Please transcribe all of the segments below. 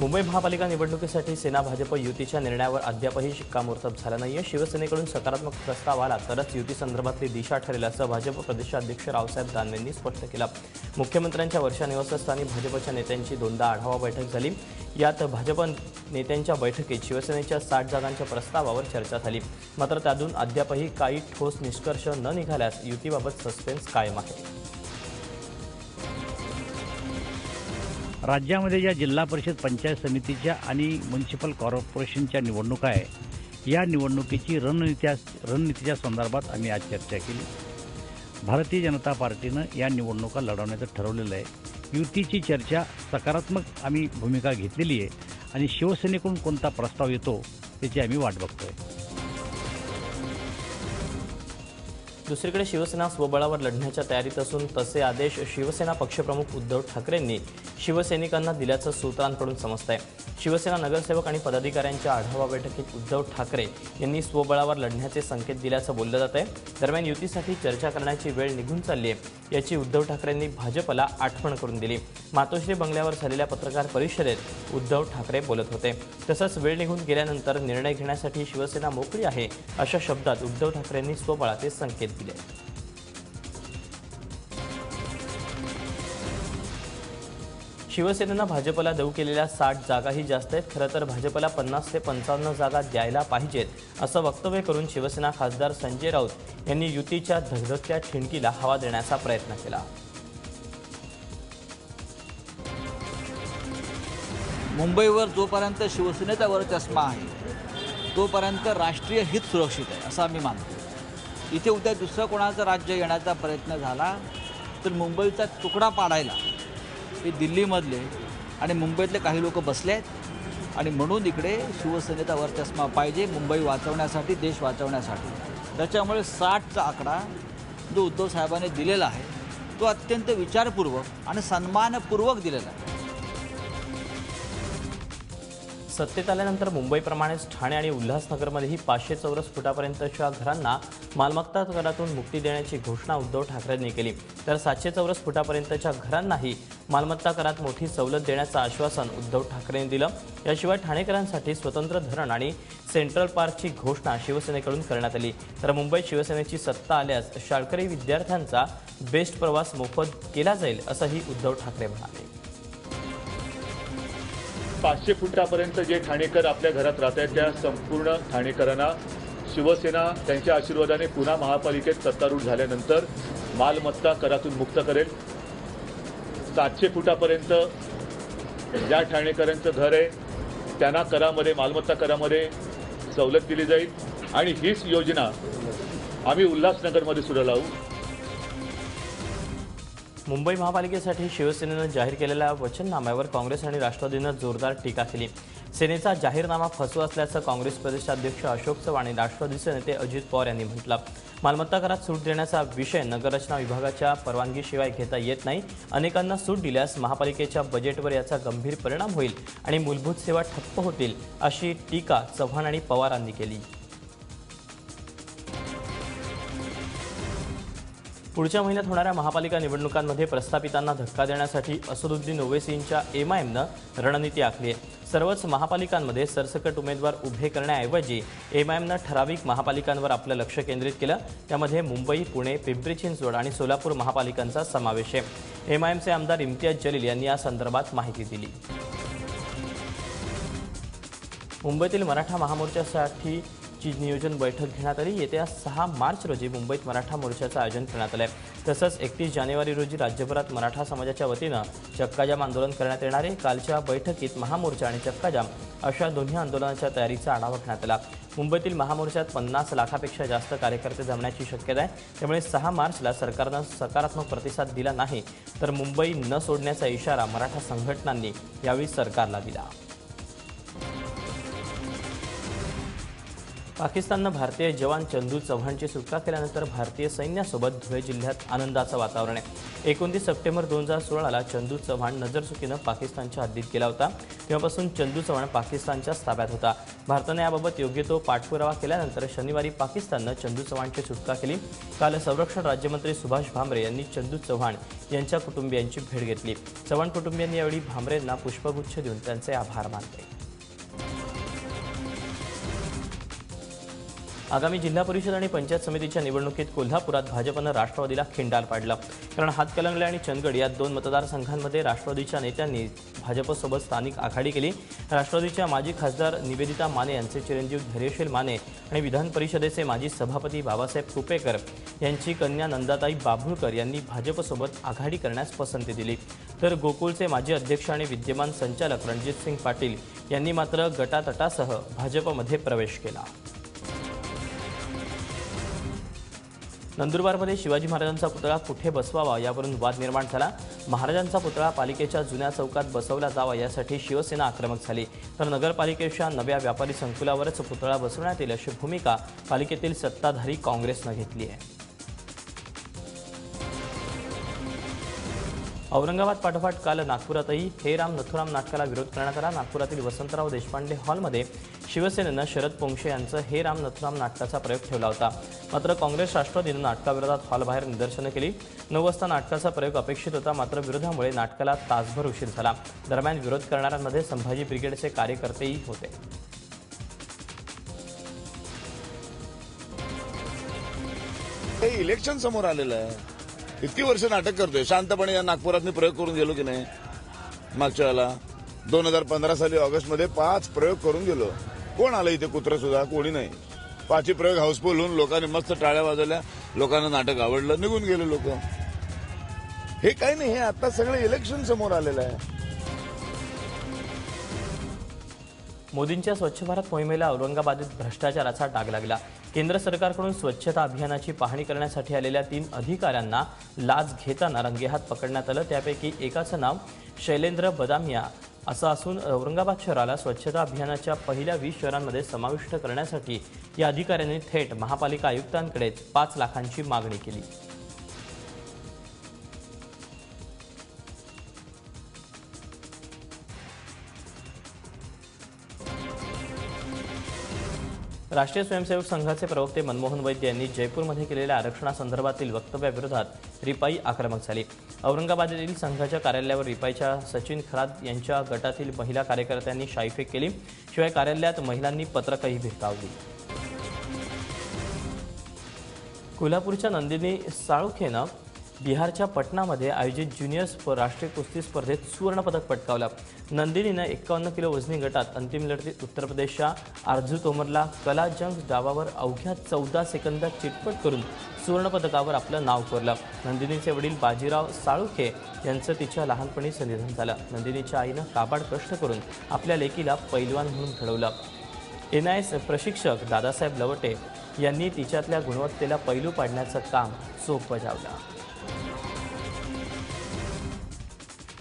मुंबई महापालिका निवडणुकीसाठी सेना भाजप युतीच्या निर्णयावर अद्यापही शिक्कामोर्तब झालं नाहीये. शिवसेनेकडून सकारात्मक प्रस्ताव आला तरच युतीसंदर्भातली दिशा ठरेल असं भाजप प्रदेशाध्यक्ष रावसाहेब दानवेंनी स्पष्ट केलं. मुख्यमंत्र्यांच्या वर्षा निवासस्थानी भाजपच्या नेत्यांची दोनदा आढावा बैठक झाली. यात भाजप नेत्यांच्या बैठकीत शिवसेनेच्या साठ जागांच्या प्रस्तावावर चर्चा झाली. मात्र त्यातून अद्यापही काही ठोस निष्कर्ष न निघाल्यास युतीबाबत सस्पेन्स कायम आहे. राज्यामध्ये ज्या जिल्हा परिषद पंचायत समितीच्या आणि म्युन्सिपल कॉर्पोरेशनच्या निवडणुका आहे. या निवडणुकीची रणनीत्या रणनीतीच्या संदर्भात आम्ही आज चर्चा केली. भारतीय जनता पार्टीनं या निवडणुका लढवण्याचं ठरवलेलं आहे. युतीची चर्चा सकारात्मक आम्ही भूमिका घेतलेली आहे आणि शिवसेनेकडून कोणता प्रस्ताव येतो त्याची आम्ही वाट बघतोय. दुसरीकडे शिवसेना स्वबळावर लढण्याच्या तयारीत असून तसे आदेश शिवसेना पक्षप्रमुख उद्धव ठाकरेंनी शिवसैनिकांना दिल्याचं सूत्रांकडून समजत आहे शिवसेना नगरसेवक आणि पदाधिकाऱ्यांच्या आढावा बैठकीत उद्धव ठाकरे यांनी स्वबळावर लढण्याचे संकेत दिल्याचं बोललं जात आहे दरम्यान युतीसाठी चर्चा करण्याची वेळ निघून चालली आहे याची उद्धव ठाकरेंनी भाजपला आठवण करून दिली. मातोश्री बंगल्यावर झालेल्या पत्रकार परिषदेत उद्धव ठाकरे बोलत होते. तसंच वेळ निघून गेल्यानंतर निर्णय घेण्यासाठी शिवसेना मोकळी आहे अशा शब्दात उद्धव ठाकरेंनी स्वबळाचे संकेत दिले. शिवसेनेनं भाजपला देऊ केलेल्या साठ जागाही जास्त आहेत. खरं तर भाजपला पन्नास ते पंचावन्न जागा द्यायला पाहिजेत असं वक्तव्य करून शिवसेना खासदार संजय राऊत यांनी युतीच्या धगधगत्या ठिणकीला हवा देण्याचा प्रयत्न केला. मुंबईवर जोपर्यंत शिवसेनेचा वर चष्मा आहे तोपर्यंत राष्ट्रीय हित सुरक्षित आहे असं आम्ही मानतो. इथे उद्या दुसरं कोणाचं राज्य येण्याचा प्रयत्न झाला तर मुंबईचा तुकडा पाडायला हे दिल्लीमधले आणि मुंबईतले काही लोक बसले आहेत. आणि म्हणून इकडे शिवसेनेचा वर चष्मा पाहिजे मुंबई वाचवण्यासाठी देश वाचवण्यासाठी. त्याच्यामुळे साठचा आकडा जो उद्धव साहेबांनी दिलेला आहे तो अत्यंत विचारपूर्वक आणि सन्मानपूर्वक दिलेला आहे. सत्तेत आल्यानंतर मुंबईप्रमाणेच ठाणे आणि उल्हासनगरमध्येही पाचशे चौरस फुटापर्यंतच्या घरांना मालमत्ता करातून मुक्ती देण्याची घोषणा उद्धव ठाकरेंनी केली. तर सातशे चौरस फुटापर्यंतच्या घरांनाही मालमत्ता करात मोठी सवलत देण्याचं आश्वासन उद्धव ठाकरेंनी दिलं. याशिवाय ठाणेकरांसाठी स्वतंत्र धरण आणि सेंट्रल पार्कची घोषणा शिवसेनेकडून करण्यात आली. तर मुंबईत शिवसेनेची सत्ता आल्यास शाळकरी विद्यार्थ्यांचा बेस्ट प्रवास मोफत केला जाईल असंही उद्धव ठाकरे म्हणाले. पाचशे फुटापर्यंत जे ठाणेकर आपल्या घरात राहत आहेत त्या संपूर्ण ठाणेकरांना शिवसेना त्यांच्या आशीर्वादाने पुन्हा महापालिकेत सत्तारूढ झाल्यानंतर मालमत्ता करातून मुक्त करेल. सातशे फुटापर्यंत ज्या ठाणेकरांचं घर आहे त्यांना करामध्ये मालमत्ता करामध्ये सवलत दिली जाईल. आणि हीच योजना आम्ही उल्हासनगरमध्ये सुद्धा लावू. मुंबई महापालिकेसाठी शिवसेनेनं जाहीर केलेल्या वचननाम्यावर काँग्रेस आणि राष्ट्रवादीनं जोरदार टीका केली. सेनेचा जाहीरनामा फसवा असल्याचं काँग्रेस प्रदेशाध्यक्ष अशोक चव्हाण आणि राष्ट्रवादीचे नेते अजित पवार यांनी म्हटलं. मालमत्ता करात सूट देण्याचा विषय नगररचना विभागाच्या परवानगीशिवाय घेता येत नाही. अनेकांना सूट दिल्यास महापालिकेच्या बजेटवर याचा गंभीर परिणाम होईल आणि मूलभूत सेवा ठप्प होतील अशी टीका चव्हाण आणि पवारांनी केली. पुढच्या महिन्यात होणाऱ्या महापालिका निवडणुकांमध्ये प्रस्थापितांना धक्का देण्यासाठी असदुद्दीन ओवेसींच्या एमआयएमनं रणनीती आखली आहे. सर्वच महापालिकांमध्ये सरसकट उमेदवार उभे करण्याऐवजी एमआयएमनं ठराविक महापालिकांवर आपलं लक्ष केंद्रित केलं. त्यामध्ये मुंबई पुणे पिंपरी चिंचवड आणि सोलापूर महापालिकांचा समावेश आहे. एमआयएमचे आमदार इम्तियाज जलील यांनी या संदर्भात माहिती दिली. मुंबईतील मराठा महामोर्चासाठी ची नियोजन बैठक घेण्यात आली. येत्या सहा मार्च रोजी मुंबईत मराठा मोर्चाचं आयोजन करण्यात आलं आहे तसंच एकतीस जानेवारी रोजी राज्यभरात मराठा समाजाच्या वतीनं चक्काजाम आंदोलन करण्यात येणार आहे. कालच्या बैठकीत महामोर्चा आणि चक्काजाम अशा दोन्ही आंदोलनाच्या तयारीचा आढावा घेण्यात आला. मुंबईतील महामोर्चात पन्नास लाखापेक्षा जास्त कार्यकर्ते जमण्याची शक्यता आहे. त्यामुळे सहा मार्चला सरकारनं सकारात्मक प्रतिसाद दिला नाही तर मुंबई न सोडण्याचा इशारा मराठा संघटनांनी यावेळी सरकारला दिला. पाकिस्ताननं भारतीय जवान चंदू चव्हाणची सुटका केल्यानंतर भारतीय सैन्यासोबत धुळे जिल्ह्यात आनंदाचं वातावरण आहे. एकोणतीस सप्टेंबर दोन हजार सोळाला चंदू चव्हाण नजरचुकीनं पाकिस्तानच्या हद्दीत गेला होता. तेव्हापासून चंदू चव्हाण पाकिस्तानच्याच ताब्यात होता. भारताने याबाबत योग्य तो पाठपुरावा केल्यानंतर शनिवारी पाकिस्ताननं चंदू चव्हाणची सुटका केली. काल संरक्षण राज्यमंत्री सुभाष भामरे यांनी चंदू चव्हाण यांच्या कुटुंबियांची भेट घेतली. चव्हाण कुटुंबियांनी यावेळी भामरेंना पुष्पगुच्छ देऊन त्यांचे आभार मानले. आगामी जिल्हा परिषद आणि पंचायत समितीच्या निवडणुकीत कोल्हापुरात भाजपनं राष्ट्रवादीला खिंडार पाडलं. कारण हातकलंगले आणि चंदगड या दोन मतदारसंघांमध्ये राष्ट्रवादीच्या नेत्यांनी भाजपसोबत स्थानिक आघाडी केली. राष्ट्रवादीच्या माजी खासदार निवेदिता माने यांचे चिरंजीव धैर्यशील माने आणि विधान परिषदेचे माजी सभापती बाबासाहेब कुपेकर यांची कन्या नंदाताई बाभुळकर यांनी भाजपसोबत आघाडी करण्यास पसंती दिली. तर गोकुळचे माजी अध्यक्ष आणि विद्यमान संचालक रणजित सिंग पाटील यांनी मात्र गटातटासह भाजपमध्ये प्रवेश केला. नंदुरबारमध्ये शिवाजी महाराजांचा पुतळा कुठे बसवावा यावरून वाद निर्माण झाला. महाराजांचा पुतळा पालिकेच्या जुन्या चौकात बसवला जावा यासाठी शिवसेना आक्रमक झाली. तर नगरपालिकेच्या नव्या व्यापारी संकुलावरच पुतळा बसवण्यात येईल अशी भूमिका पालिकेतील सत्ताधारी काँग्रेसनं घेतली आहे. औरंगाबाद पाठोपाठ काल नागपुरातही हे राम नथुराम नाटकाला विरोध करण्यात आला. नागपुरातील वसंतराव देशपांडे हॉलमध्ये शिवसेनेनं शरद पोंक्षे यांचं हे राम नथुराम नाटकाचा प्रयोग ठेवला होता. मात्र काँग्रेस राष्ट्रवादीनं नाटकाविरोधात हॉलबाहेर निदर्शनं केली. नऊ वाजता नाटकाचा प्रयोग अपेक्षित होता मात्र विरोधामुळे नाटकाला तासभर उशीर झाला. दरम्यान विरोध करणाऱ्यांमध्ये संभाजी ब्रिगेडचे कार्यकर्तेही होते. हे इलेक्शन समोर आलेलं आहे. इतकी वर्ष नाटक करतोय. शांतपणे या नागपुरात मी प्रयोग करून गेलो की नाही? मागच्या वेळेला. दोन हजार पंधरा साली ऑगस्टमध्ये पाच प्रयोग करून गेलो. कोण आलं इथे कुत्र सुद्धा? कोणी नाही. पाचही प्रयोग हाऊसफुल होऊन लोकांनी मस्त टाळ्या वाजवल्या. लोकांना नाटक आवडलं. निघून गेले लोक. हे काही नाही. हे आता सगळं इलेक्शन समोर आलेलं आहे. मोदींच्या स्वच्छ भारत मोहिमेला औरंगाबादेत भ्रष्टाचाराचा डाग लागला. केंद्र सरकारकडून स्वच्छता अभियानाची पाहणी करण्यासाठी आलेल्या तीन अधिकाऱ्यांना लाच घेताना रंगेहात पकडण्यात आलं. त्यापैकी एकाचं नाव शैलेंद्र बदामिया. असं असून औरंगाबाद शहराला स्वच्छता अभियानाच्या पहिल्या वीस शहरांमध्ये समाविष्ट करण्यासाठी या अधिकाऱ्यांनी थेट महापालिका आयुक्तांकडेच पाच लाखांची मागणी केली. राष्ट्रीय स्वयंसेवक संघाचे प्रवक्ते मनमोहन वैद्य यांनी जयपूरमध्ये केलेल्या आरक्षणासंदर्भातील वक्तव्याविरोधात रिपाई आक्रमक झाली. औरंगाबाद येथील संघाच्या कार्यालयावर रिपाईच्या सचिन खरात यांच्या गटातील महिला कार्यकर्त्यांनी शाईफेक केली. शिवाय कार्यालयात महिलांनी पत्रकही भिरकावली. कोल्हापूरच्या नंदिनी साळुखेनं बिहारच्या पटनामध्ये आयोजित ज्युनियर राष्ट्रीय कुस्ती स्पर्धेत सुवर्णपदक पटकावलं. नंदिनीनं एक्कावन्न किलो वजनी गटात अंतिम लढतीत उत्तर प्रदेशच्या आरजू तोमरला कला जंग डावावर अवघ्या चौदा सेकंदात चिटपट करून सुवर्णपदकावर आपलं नाव कोरलं. नंदिनीचे वडील बाजीराव साळुखे यांचं तिच्या लहानपणीच निधन झालं. नंदिनीच्या आईनं काबाड कष्ट करून आपल्या लेकीला पैलवान म्हणून घडवलं. एन आय एस प्रशिक्षक दादासाहेब लवटे यांनी तिच्यातल्या गुणवत्तेला पैलू पाडण्याचं काम चोख बजावलं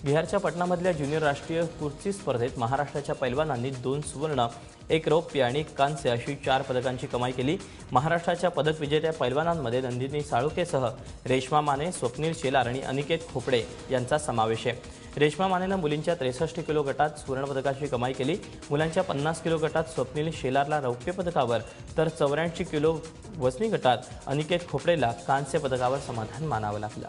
बिहारच्या पटनामधल्या ज्युनियर राष्ट्रीय कुस्ती स्पर्धेत महाराष्ट्राच्या पैलवानांनी दोन सुवर्ण एक रौप्य आणि कांस्य अशी चार पदकांची कमाई केली. महाराष्ट्राच्या पदक विजेत्या पैलवानांमध्ये नंदिनी साळुकेसह रेश्मा माने स्वप्नील शेलार आणि अनिकेत खोपडे यांचा समावेश आहे. रेश्मा मानेनं मुलींच्या त्रेसष्ट किलो गटात सुवर्णपदकाची कमाई केली. मुलांच्या पन्नास किलो गटात स्वप्नील शेलारला रौप्य पदकावर तर चौऱ्याऐंशी किलो वजनी गटात अनिकेत खोपडेला कांस्य पदकावर समाधान मानावं लागलं.